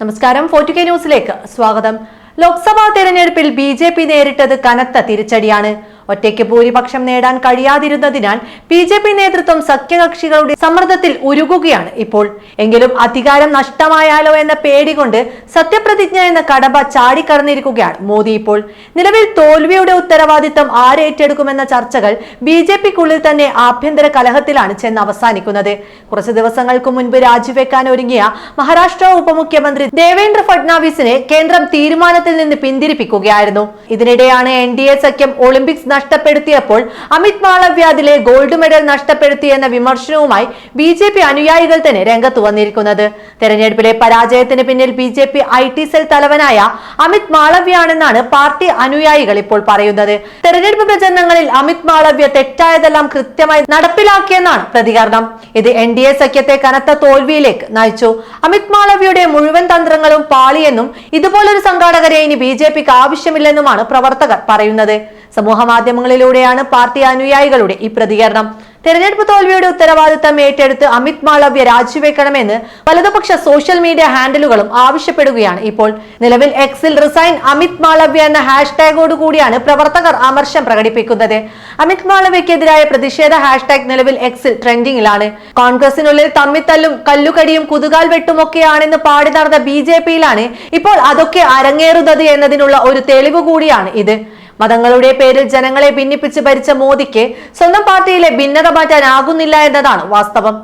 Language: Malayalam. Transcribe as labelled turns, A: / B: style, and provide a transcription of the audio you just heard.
A: നമസ്കാരം. ഫോർട്ടി കെ ന്യൂസിലേക്ക് സ്വാഗതം. ലോക്സഭാ തെരഞ്ഞെടുപ്പിൽ ബി ജെ പി നേരിട്ടത് കനത്ത തിരിച്ചടിയാണ്. ഒറ്റയ്ക്ക് ഭൂരിപക്ഷം നേടാൻ കഴിയാതിരുന്നതിനാൽ ബി ജെ പി നേതൃത്വം സഖ്യകക്ഷികളുടെ സമ്മർദ്ദത്തിൽ ഉരുകുകയാണ് ഇപ്പോൾ. എങ്കിലും അധികാരം നഷ്ടമായാലോ എന്ന പേടി കൊണ്ട് സത്യപ്രതിജ്ഞ എന്ന കടമ്പ ചാടിക്കടന്നിരിക്കുകയാണ് മോദി ഇപ്പോൾ. നിലവിൽ തോൽവിയുടെ ഉത്തരവാദിത്തം ആരേറ്റെടുക്കുമെന്ന ചർച്ചകൾ ബി ജെ പിക്കുള്ളിൽ തന്നെ ആഭ്യന്തര കലഹത്തിലാണ് ചെന്ന് അവസാനിക്കുന്നത്. കുറച്ച് ദിവസങ്ങൾക്ക് മുൻപ് രാജിവെക്കാൻ ഒരുങ്ങിയ മഹാരാഷ്ട്ര ഉപമുഖ്യമന്ത്രി ദേവേന്ദ്ര ഫഡ്നാവിസിനെ കേന്ദ്രം തീരുമാനത്തിൽ നിന്ന് പിന്തിരിപ്പിക്കുകയായിരുന്നു. ഇതിനിടെയാണ് എൻ ഡി എ സഖ്യം ഒളിമ്പിക്സ് നഷ്ടപ്പെടുത്തിയപ്പോൾ അമിത് മാളവ്യാദിലെ ഗോൾഡ് മെഡൽ നഷ്ടപ്പെടുത്തി എന്ന വിമർശനവുമായി ബി ജെ പി അനുയായികൾ തന്നെ രംഗത്ത് വന്നിരിക്കുന്നത്. തെരഞ്ഞെടുപ്പിലെ പരാജയത്തിന് പിന്നിൽ B J P I T cell തലവനായ അമിത് മാളവ്യാണെന്നാണ് പാർട്ടി അനുയായികൾ ഇപ്പോൾ പറയുന്നത്. തെരഞ്ഞെടുപ്പ് പ്രചരണങ്ങളിൽ അമിത് മാളവ്യ തെറ്റായതെല്ലാം കൃത്യമായി നടപ്പിലാക്കിയെന്നാണ് പ്രതികരണം. ഇത് എൻ ഡി എ സഖ്യത്തെ കനത്ത തോൽവിയിലേക്ക് നയിച്ചു. അമിത് മാളവ്യയുടെ മുഴുവൻ തന്ത്രങ്ങളും പാളിയെന്നും ഇതുപോലൊരു സംഘാടകരെ ഇനി ബി ജെ പിക്ക് ആവശ്യമില്ലെന്നുമാണ് പ്രവർത്തകർ പറയുന്നത്. സമൂഹ മാധ്യമങ്ങളിലൂടെയാണ് പാർട്ടി അനുയായികളുടെ ഈ പ്രതികരണം. തെരഞ്ഞെടുപ്പ് തോൽവിയുടെ ഉത്തരവാദിത്തം ഏറ്റെടുത്ത് അമിത് മാളവ്യ രാജിവെക്കണമെന്ന് വലതുപക്ഷ സോഷ്യൽ മീഡിയ ഹാൻഡിലുകളും ആവശ്യപ്പെടുകയാണ് ഇപ്പോൾ. നിലവിൽ എക്സിൽ റിസൈൻ അമിത് മാളവ്യ എന്ന ഹാഷ്ടാഗോട് കൂടിയാണ് പ്രവർത്തകർ അമർഷം പ്രകടിപ്പിക്കുന്നത്. അമിത് മാളവ്യക്കെതിരായ പ്രതിഷേധ ഹാഷ്ടാഗ് നിലവിൽ എക്സിൽ ട്രെൻഡിംഗിലാണ് കോൺഗ്രസിനുള്ളിൽ തമ്മിത്തല്ലും കല്ലുകടിയും കുതുകാൽ വെട്ടുമൊക്കെയാണെന്ന് പാടി നടന്ന ബി ജെ പിയിലാണ് ഇപ്പോൾ അതൊക്കെ അരങ്ങേറുന്നത് എന്നതിനുള്ള ഒരു തെളിവ് കൂടിയാണ് ഇത്. മതങ്ങളുടെ പേരിൽ ജനങ്ങളെ ഭിന്നിപ്പിച്ച് ഭരിച്ച മോദിക്ക് സ്വന്തം പാർട്ടിയിലെ ഭിന്നത മാറ്റാനാകുന്നില്ല എന്നതാണ് വാസ്തവം.